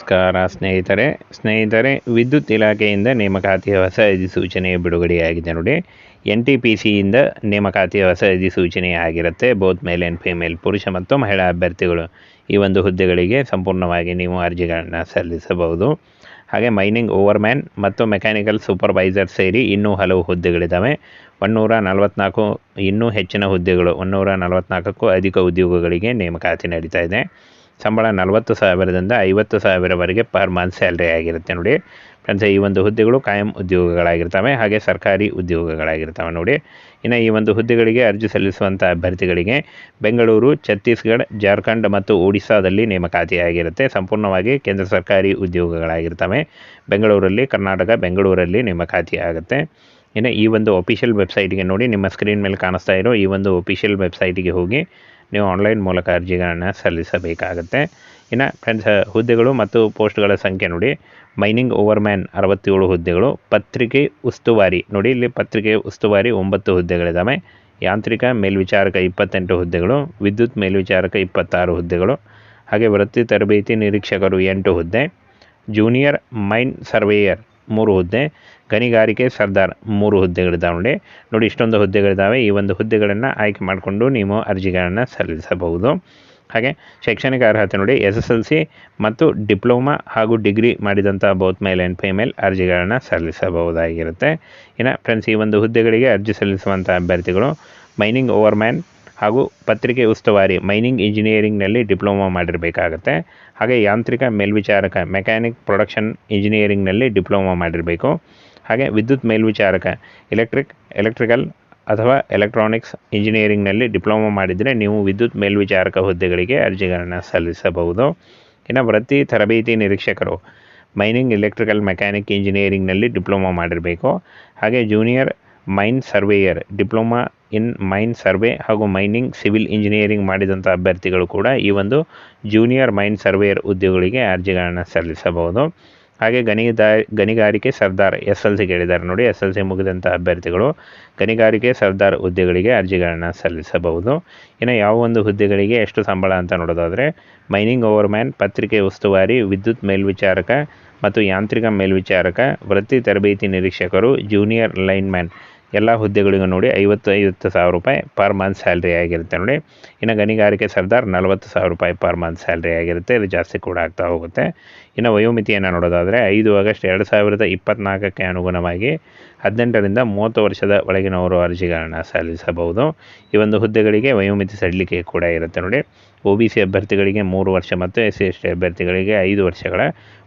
ನಮಸ್ಕಾರ ಸ್ನೇಹಿತರೆ. ಸ್ನೇಹಿತರೆ, ವಿದ್ಯುತ್ ಇಲಾಖೆಯಿಂದ ನೇಮಕಾತಿಯ ಹೊಸ ಅಧಿಸೂಚನೆ ಬಿಡುಗಡೆಯಾಗಿದೆ ನೋಡಿ. ಎನ್ ಟಿ ಪಿ ಸಿಯಿಂದ ನೇಮಕಾತಿಯ ಹೊಸ ಅಧಿಸೂಚನೆ ಆಗಿರುತ್ತೆ. ಬೋತ್ ಮೇಲ್ ಆ್ಯಂಡ್ ಫಿಮೇಲ್ ಪುರುಷ ಮತ್ತು ಮಹಿಳಾ ಅಭ್ಯರ್ಥಿಗಳು ಈ ಒಂದು ಹುದ್ದೆಗಳಿಗೆ ಸಂಪೂರ್ಣವಾಗಿ ನೀವು ಅರ್ಜಿಗಳನ್ನು ಸಲ್ಲಿಸಬಹುದು. ಹಾಗೆ ಮೈನಿಂಗ್ ಓವರ್ಮ್ಯಾನ್ ಮತ್ತು ಮೆಕ್ಯಾನಿಕಲ್ ಸೂಪರ್ವೈಸರ್ ಸೇರಿ ಇನ್ನೂ ಹಲವು ಹುದ್ದೆಗಳಿದ್ದಾವೆ. ಒನ್ನೂರ ನಲವತ್ನಾಲ್ಕು, ಇನ್ನೂ ಹೆಚ್ಚಿನ ಹುದ್ದೆಗಳು ಒನ್ನೂರ ನಲವತ್ನಾಲ್ಕಕ್ಕೂ ಅಧಿಕ ಉದ್ಯೋಗಗಳಿಗೆ ನೇಮಕಾತಿ ನಡೀತಾ ಇದೆ. ಸಂಬಳ ನಲವತ್ತು ಸಾವಿರದಿಂದ ಐವತ್ತು ಸಾವಿರವರೆಗೆ ಪರ್ ಮಂತ್ ಸ್ಯಾಲ್ರಿ ಆಗಿರುತ್ತೆ ನೋಡಿ. ಫ್ರೆಂಡ್ಸ್, ಈ ಒಂದು ಹುದ್ದೆಗಳು ಕಾಯಂ ಉದ್ಯೋಗಗಳಾಗಿರ್ತವೆ, ಹಾಗೆ ಸರ್ಕಾರಿ ಉದ್ಯೋಗಗಳಾಗಿರ್ತವೆ ನೋಡಿ. ಇನ್ನು ಈ ಒಂದು ಹುದ್ದೆಗಳಿಗೆ ಅರ್ಜಿ ಸಲ್ಲಿಸುವಂಥ ಅಭ್ಯರ್ಥಿಗಳಿಗೆ ಬೆಂಗಳೂರು, ಛತ್ತೀಸ್ಗಢ, ಜಾರ್ಖಂಡ್ ಮತ್ತು ಒಡಿಸ್ಸಾದಲ್ಲಿ ನೇಮಕಾತಿಯಾಗಿರುತ್ತೆ. ಸಂಪೂರ್ಣವಾಗಿ ಕೇಂದ್ರ ಸರ್ಕಾರಿ ಉದ್ಯೋಗಗಳಾಗಿರ್ತವೆ. ಬೆಂಗಳೂರಲ್ಲಿ, ಕರ್ನಾಟಕ, ಬೆಂಗಳೂರಲ್ಲಿ ನೇಮಕಾತಿ ಆಗುತ್ತೆ ಇನ್ನು ಈ ಒಂದು ಒಫಿಷಿಯಲ್ ವೆಬ್ಸೈಟ್ಗೆ ನೋಡಿ, ನಿಮ್ಮ ಸ್ಕ್ರೀನ್ ಮೇಲೆ ಕಾಣಿಸ್ತಾ ಇರೋ ಈ ಒಂದು ಒಫಿಷಿಯಲ್ ವೆಬ್ಸೈಟಿಗೆ ಹೋಗಿ. ನೀವು ಆನ್ಲೈನ್ ಮೂಲಕ ಅರ್ಜಿಗಳನ್ನು ಸಲ್ಲಿಸಬೇಕಾಗುತ್ತೆ. ಇನ್ನು ಫ್ರೆಂಡ್ಸ್ ಹುದ್ದೆಗಳು ಮತ್ತು ಪೋಸ್ಟ್ಗಳ ಸಂಖ್ಯೆ ನೋಡಿ. ಮೈನಿಂಗ್ ಓವರ್ಮ್ಯಾನ್ ಅರವತ್ತೇಳು ಹುದ್ದೆಗಳು, ಪತ್ರಿಕೆ ಉಸ್ತುವಾರಿ ನೋಡಿ. ಇಲ್ಲಿ ಪತ್ರಿಕೆ ಉಸ್ತುವಾರಿ ಒಂಬತ್ತು ಹುದ್ದೆಗಳಿದ್ದಾವೆ ಯಾಂತ್ರಿಕ ಮೇಲ್ವಿಚಾರಕ ಇಪ್ಪತ್ತೆಂಟು ಹುದ್ದೆಗಳು, ವಿದ್ಯುತ್ ಮೇಲ್ವಿಚಾರಕ ಇಪ್ಪತ್ತಾರು ಹುದ್ದೆಗಳು, ಹಾಗೆ ವೃತ್ತಿ ತರಬೇತಿ ನಿರೀಕ್ಷಕರು ಎಂಟು ಹುದ್ದೆ. ಜೂನಿಯರ್ ಮೈನ್ ಸರ್ವೇಯರ್ ಮೂರು ಹುದ್ದೆ. ಗಣಿಗಾರಿಕೆ ಸರ್ದಾರ್ ಮೂರು ಹುದ್ದೆಗಳಿದ್ದಾವೆ ನೋಡಿ. ನೋಡಿ ಇಷ್ಟೊಂದು ಹುದ್ದೆಗಳಿದ್ದಾವೆ. ಈ ಒಂದು ಹುದ್ದೆಗಳನ್ನು ಆಯ್ಕೆ ಮಾಡಿಕೊಂಡು ನೀವು ಅರ್ಜಿಗಳನ್ನು ಸಲ್ಲಿಸಬಹುದು. ಹಾಗೆ ಶೈಕ್ಷಣಿಕ ಅರ್ಹತೆ ನೋಡಿ, ಎಸ್ ಎಸ್ ಎಲ್ ಸಿ ಮತ್ತು ಡಿಪ್ಲೊಮಾ ಹಾಗೂ ಡಿಗ್ರಿ ಮಾಡಿದಂಥ ಬೌತ್ ಮೇಲ್ ಆ್ಯಂಡ್ ಫಿಮೇಲ್ ಅರ್ಜಿಗಳನ್ನು ಸಲ್ಲಿಸಬಹುದಾಗಿರುತ್ತೆ. ಇನ್ನು ಫ್ರೆಂಡ್ಸ್ ಈ ಒಂದು ಹುದ್ದೆಗಳಿಗೆ ಅರ್ಜಿ ಸಲ್ಲಿಸುವಂಥ ಅಭ್ಯರ್ಥಿಗಳು ಮೈನಿಂಗ್ ಓವರ್ಮ್ಯಾನ್ ಹಾಗೂ ಪತ್ರಿಕೆ ಉಸ್ತುವಾರಿ ಮೈನಿಂಗ್ ಇಂಜಿನಿಯರಿಂಗ್ನಲ್ಲಿ ಡಿಪ್ಲೊಮಾ ಮಾಡಿರಬೇಕಾಗತ್ತೆ. ಹಾಗೆ ಯಾಂತ್ರಿಕ ಮೇಲ್ವಿಚಾರಕ ಮೆಕ್ಯಾನಿಕ್ ಪ್ರೊಡಕ್ಷನ್ ಇಂಜಿನಿಯರಿಂಗ್ನಲ್ಲಿ ಡಿಪ್ಲೊಮಾ ಮಾಡಿರಬೇಕು. ಹಾಗೆ ವಿದ್ಯುತ್ ಮೇಲ್ವಿಚಾರಕ ಎಲೆಕ್ಟ್ರಿಕ್ ಎಲೆಕ್ಟ್ರಿಕಲ್ ಅಥವಾ ಎಲೆಕ್ಟ್ರಾನಿಕ್ಸ್ ಇಂಜಿನಿಯರಿಂಗ್ನಲ್ಲಿ ಡಿಪ್ಲೊಮಾ ಮಾಡಿದರೆ ನೀವು ವಿದ್ಯುತ್ ಮೇಲ್ವಿಚಾರಕ ಹುದ್ದೆಗಳಿಗೆ ಅರ್ಜಿಗಳನ್ನು ಸಲ್ಲಿಸಬಹುದು. ಇನ್ನು ವೃತ್ತಿ ತರಬೇತಿ ನಿರೀಕ್ಷಕರು ಮೈನಿಂಗ್ ಎಲೆಕ್ಟ್ರಿಕಲ್ ಮೆಕ್ಯಾನಿಕ್ ಇಂಜಿನಿಯರಿಂಗ್ನಲ್ಲಿ ಡಿಪ್ಲೊಮಾ ಮಾಡಿರಬೇಕು. ಹಾಗೆ junior mine surveyor diploma in mine survey ಹಾಗೂ ಮೈನಿಂಗ್ ಸಿವಿಲ್ ಇಂಜಿನಿಯರಿಂಗ್ ಮಾಡಿದಂಥ ಅಭ್ಯರ್ಥಿಗಳು ಕೂಡ ಈ ಒಂದು ಜೂನಿಯರ್ ಮೈನ್ ಸರ್ವೇಯರ್ ಉದ್ಯೋಗಗಳಿಗೆ ಅರ್ಜಿಗಳನ್ನು ಸಲ್ಲಿಸಬಹುದು. ಹಾಗೆ ಗಣಿಗಾ ಗಣಿಗಾರಿಕೆ ಸರ್ದಾರ್ ಎಸ್ ಎಲ್ ಸಿ ಕೇಳಿದ್ದಾರೆ ನೋಡಿ. ಎಸ್ ಎಲ್ ಸಿ ಮುಗಿದಂತಹ ಅಭ್ಯರ್ಥಿಗಳು ಗಣಿಗಾರಿಕೆ ಸರ್ದಾರ್ ಹುದ್ದೆಗಳಿಗೆ ಅರ್ಜಿಗಳನ್ನು ಸಲ್ಲಿಸಬಹುದು. ಇನ್ನು ಯಾವ ಒಂದು ಹುದ್ದೆಗಳಿಗೆ ಎಷ್ಟು ಸಂಬಳ ಅಂತ ನೋಡೋದಾದರೆ, ಮೈನಿಂಗ್ ಓವರ್ಮ್ಯಾನ್, ಪತ್ರಿಕೆ ಉಸ್ತುವಾರಿ, ವಿದ್ಯುತ್ ಮೇಲ್ವಿಚಾರಕ ಮತ್ತು ಯಾಂತ್ರಿಕ ಮೇಲ್ವಿಚಾರಕ, ವೃತ್ತಿ ತರಬೇತಿ ನಿರೀಕ್ಷಕರು, ಜೂನಿಯರ್ ಲೈನ್ಮ್ಯಾನ್. ಎಲ್ಲ ಹುದ್ದೆಗಳಿಗೂ ನೋಡಿ ಐವತ್ತು ಐವತ್ತು ಸಾವಿರ ರೂಪಾಯಿ ಪರ್ ಮಂತ್ ಸ್ಯಾಲ್ರಿ ಆಗಿರುತ್ತೆ ನೋಡಿ. ಇನ್ನು ಗಣಿಗಾರಿಕೆ ಸರ್ದಾರ್ ನಲವತ್ತು ಸಾವಿರ ರೂಪಾಯಿ ಪರ್ ಮಂತ್ ಸ್ಯಾಲ್ರಿ ಆಗಿರುತ್ತೆ. ಇದು ಜಾಸ್ತಿ ಕೂಡ ಆಗ್ತಾ ಹೋಗುತ್ತೆ. ಇನ್ನು ವಯೋಮಿತಿಯನ್ನು ನೋಡೋದಾದರೆ ಐದು ಆಗಸ್ಟ್ ಎರಡು ಸಾವಿರದ ಇಪ್ಪತ್ತ್ನಾಲ್ಕಕ್ಕೆ ಅನುಗುಣವಾಗಿ ಹದಿನೆಂಟರಿಂದ ಮೂವತ್ತು ವರ್ಷದ ಒಳಗಿನವರು ಅರ್ಜಿಗಳನ್ನು ಸಲ್ಲಿಸಬಹುದು. ಈ ಒಂದು ಹುದ್ದೆಗಳಿಗೆ ವಯೋಮಿತಿ ಸಡಿಲಿಕೆ ಕೂಡ ಇರುತ್ತೆ ನೋಡಿ. ಒ ಬಿ ಸಿ ಅಭ್ಯರ್ಥಿಗಳಿಗೆ ಮೂರು ವರ್ಷ ಮತ್ತು ಎಸ್ ಸಿ ಎಸ್ ಟಿ ಅಭ್ಯರ್ಥಿಗಳಿಗೆ ಐದು ವರ್ಷಗಳ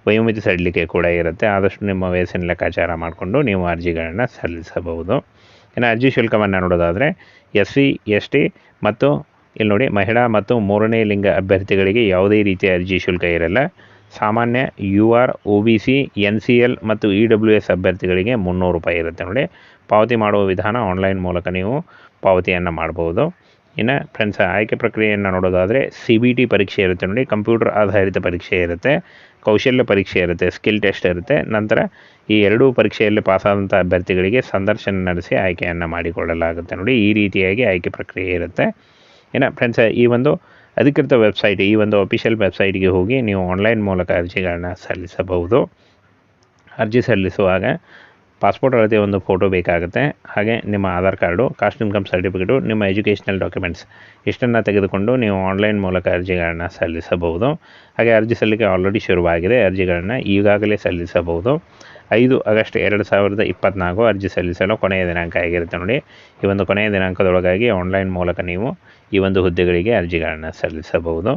ವಯೋಮಿತಿ ಸಡಿಲಿಕೆ ಕೂಡ ಇರುತ್ತೆ. ಆದಷ್ಟು ನಿಮ್ಮ ವಯಸ್ಸಿನ ಲೆಕ್ಕಾಚಾರ ಮಾಡಿಕೊಂಡು ನೀವು ಅರ್ಜಿಗಳನ್ನು ಸಲ್ಲಿಸಬಹುದು. ಇನ್ನು ಅರ್ಜಿ ಶುಲ್ಕವನ್ನು ನೋಡೋದಾದರೆ ಎಸ್ ಸಿ ಎಸ್ ಟಿ ಮತ್ತು ಇಲ್ಲಿ ನೋಡಿ ಮಹಿಳಾ ಮತ್ತು ಮೂರನೇ ಲಿಂಗ ಅಭ್ಯರ್ಥಿಗಳಿಗೆ ಯಾವುದೇ ರೀತಿಯ ಅರ್ಜಿ ಶುಲ್ಕ ಇರಲ್ಲ. ಸಾಮಾನ್ಯ U R O B C, N C L ಮತ್ತು ಇ ಡಬ್ಲ್ಯೂ ಎಸ್ ಅಭ್ಯರ್ಥಿಗಳಿಗೆ ಮುನ್ನೂರು ರೂಪಾಯಿ ಇರುತ್ತೆ ನೋಡಿ. ಪಾವತಿ ಮಾಡುವ ವಿಧಾನ ಆನ್ಲೈನ್ ಮೂಲಕ ನೀವು ಪಾವತಿಯನ್ನು ಮಾಡ್ಬೋದು. ಇನ್ನು ಫ್ರೆಂಡ್ಸ್ ಆಯ್ಕೆ ಪ್ರಕ್ರಿಯೆಯನ್ನು ನೋಡೋದಾದರೆ ಸಿ ಬಿ ಟಿ ಪರೀಕ್ಷೆ ಇರುತ್ತೆ ನೋಡಿ ಕಂಪ್ಯೂಟರ್ ಆಧಾರಿತ ಪರೀಕ್ಷೆ ಇರುತ್ತೆ, ಕೌಶಲ್ಯ ಪರೀಕ್ಷೆ ಇರುತ್ತೆ ಸ್ಕಿಲ್ ಟೆಸ್ಟ್ ಇರುತ್ತೆ. ನಂತರ ಈ ಎರಡೂ ಪರೀಕ್ಷೆಯಲ್ಲಿ ಪಾಸಾದಂಥ ಅಭ್ಯರ್ಥಿಗಳಿಗೆ ಸಂದರ್ಶನ ನಡೆಸಿ ಆಯ್ಕೆಯನ್ನು ಮಾಡಿಕೊಳ್ಳಲಾಗುತ್ತೆ ನೋಡಿ, ಈ ರೀತಿಯಾಗಿ ಆಯ್ಕೆ ಪ್ರಕ್ರಿಯೆ ಇರುತ್ತೆ. ಇನ್ನು ಫ್ರೆಂಡ್ಸ್ ಈ ಒಂದು ಅಧಿಕೃತ ವೆಬ್ಸೈಟ್ ಈ ಒಂದು ಅಫಿಷಿಯಲ್ ವೆಬ್ಸೈಟ್ಗೆ ಹೋಗಿ ನೀವು ಆನ್ಲೈನ್ ಮೂಲಕ ಅರ್ಜಿಗಳನ್ನ ಸಲ್ಲಿಸಬಹುದು. ಅರ್ಜಿ ಸಲ್ಲಿಸುವಾಗ ಪಾಸ್ಪೋರ್ಟ್ ಅಳತೆ ಒಂದು ಫೋಟೋ ಬೇಕಾಗುತ್ತೆ. ಹಾಗೆ ನಿಮ್ಮ Aadhaar card, caste income certificate, ನಿಮ್ಮ ಎಜುಕೇಷನಲ್ ಡಾಕ್ಯುಮೆಂಟ್ಸ್ ಇಷ್ಟನ್ನು ತೆಗೆದುಕೊಂಡು ನೀವು ಆನ್ಲೈನ್ ಮೂಲಕ ಅರ್ಜಿಗಳನ್ನು ಸಲ್ಲಿಸಬಹುದು. ಹಾಗೆ ಅರ್ಜಿ ಸಲ್ಲಿಕೆ ಆಲ್ರೆಡಿ ಶುರುವಾಗಿದೆ. ಅರ್ಜಿಗಳನ್ನು ಈಗಾಗಲೇ ಸಲ್ಲಿಸಬಹುದು. ಐದು ಆಗಸ್ಟ್ ಎರಡು ಸಾವಿರದ ಇಪ್ಪತ್ತ್ನಾಲ್ಕು ಅರ್ಜಿ ಸಲ್ಲಿಸಲು ಕೊನೆಯ ದಿನಾಂಕ ಆಗಿರುತ್ತೆ ನೋಡಿ. ಈ ಒಂದು ಕೊನೆಯ ದಿನಾಂಕದೊಳಗಾಗಿ ಆನ್ಲೈನ್ ಮೂಲಕ ನೀವು ಈ ಒಂದು ಹುದ್ದೆಗಳಿಗೆ ಅರ್ಜಿಗಳನ್ನು ಸಲ್ಲಿಸಬಹುದು.